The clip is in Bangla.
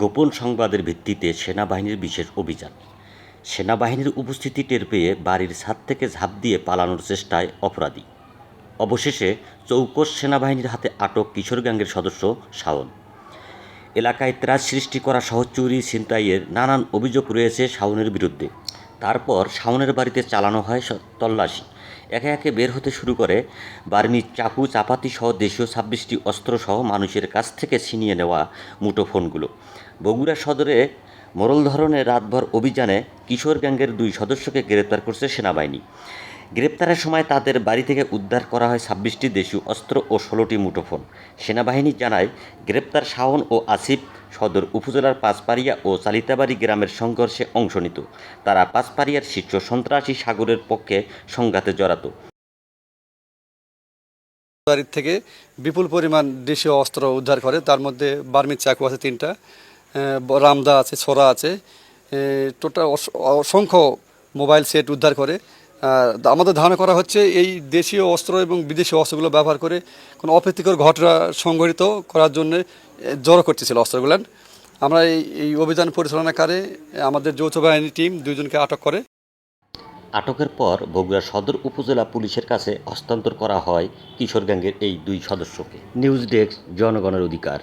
গোপন সংবাদের ভিত্তিতে সেনাবাহিনীর বিশেষ অভিযান। সেনাবাহিনীর উপস্থিতি টের পেয়ে বাড়ির ছাদ থেকে ঝাঁপ দিয়ে পালানোর চেষ্টায় অপরাধী। অবশেষে চৌকস সেনাবাহিনীর হাতে আটক কিশোর গ্যাংয়ের সদস্য শাওন। এলাকায় ত্রাস সৃষ্টি করা সহ চুরি ছিনতাইয়ের নানান অভিযোগ রয়েছে শাওনের বিরুদ্ধে। তারপর শাওনের বাড়িতে চালানো হয় তল্লাশি। একে একে বের হতে শুরু করে। বার্মি চাকু চাপাতি সহ দেশীয় ছাব্বিশটি অস্ত্রসহ মানুষের কাছ থেকে ছিনিয়ে নেওয়া মুঠোফোনগুলো। বগুড়া সদরে মরল ধরনের রাতভর অভিযানে কিশোর গ্যাংয়ের দুই সদস্যকে গ্রেপ্তার করছে সেনাবাহিনী। গ্রেপ্তারের সময় তাদের বাড়ি থেকে উদ্ধার করা হয় ছাব্বিশটি দেশীয় অস্ত্র ও ষোলোটি মুঠোফোন। সেনাবাহিনী জানায়, গ্রেপ্তার শাহন ও আসিফ সদর উপজেলার পাঁচপাড়িয়া ও চালিতাবাড়ি গ্রামের সংঘর্ষে অংশ নিত। তারা পাঁচপাড়িয়ার শীর্ষ সন্ত্রাসী সাগরের পক্ষে সংঘাতে জড়াতো। বাড়ির থেকে বিপুল পরিমাণ দেশীয় অস্ত্র উদ্ধার করে, তার মধ্যে বার্মির চাকু আছে তিনটা রামদা আছে ছোরা আছে টোটাল অসংখ্য মোবাইল সেট উদ্ধার করে। আমাদের ধারণা করা হচ্ছে এই দেশীয় অস্ত্র এবং বিদেশি অস্ত্রগুলো ব্যবহার করে কোনো অপ্রীতিকর ঘটনা সংঘটিত করার জন্য জড়ো করতেছিল অস্ত্রগুলো। আমরা এই এই অভিযান পরিচালনাকারে আমাদের যৌথ বাহিনী টিম দুইজনকে আটক করে। আটকের পর বগুড়া সদর উপজেলা পুলিশের কাছে হস্তান্তর করা হয় কিশোর গ্যাংয়ের এই দুই সদস্যকে। নিউজ ডেস্ক জনগণের অধিকার।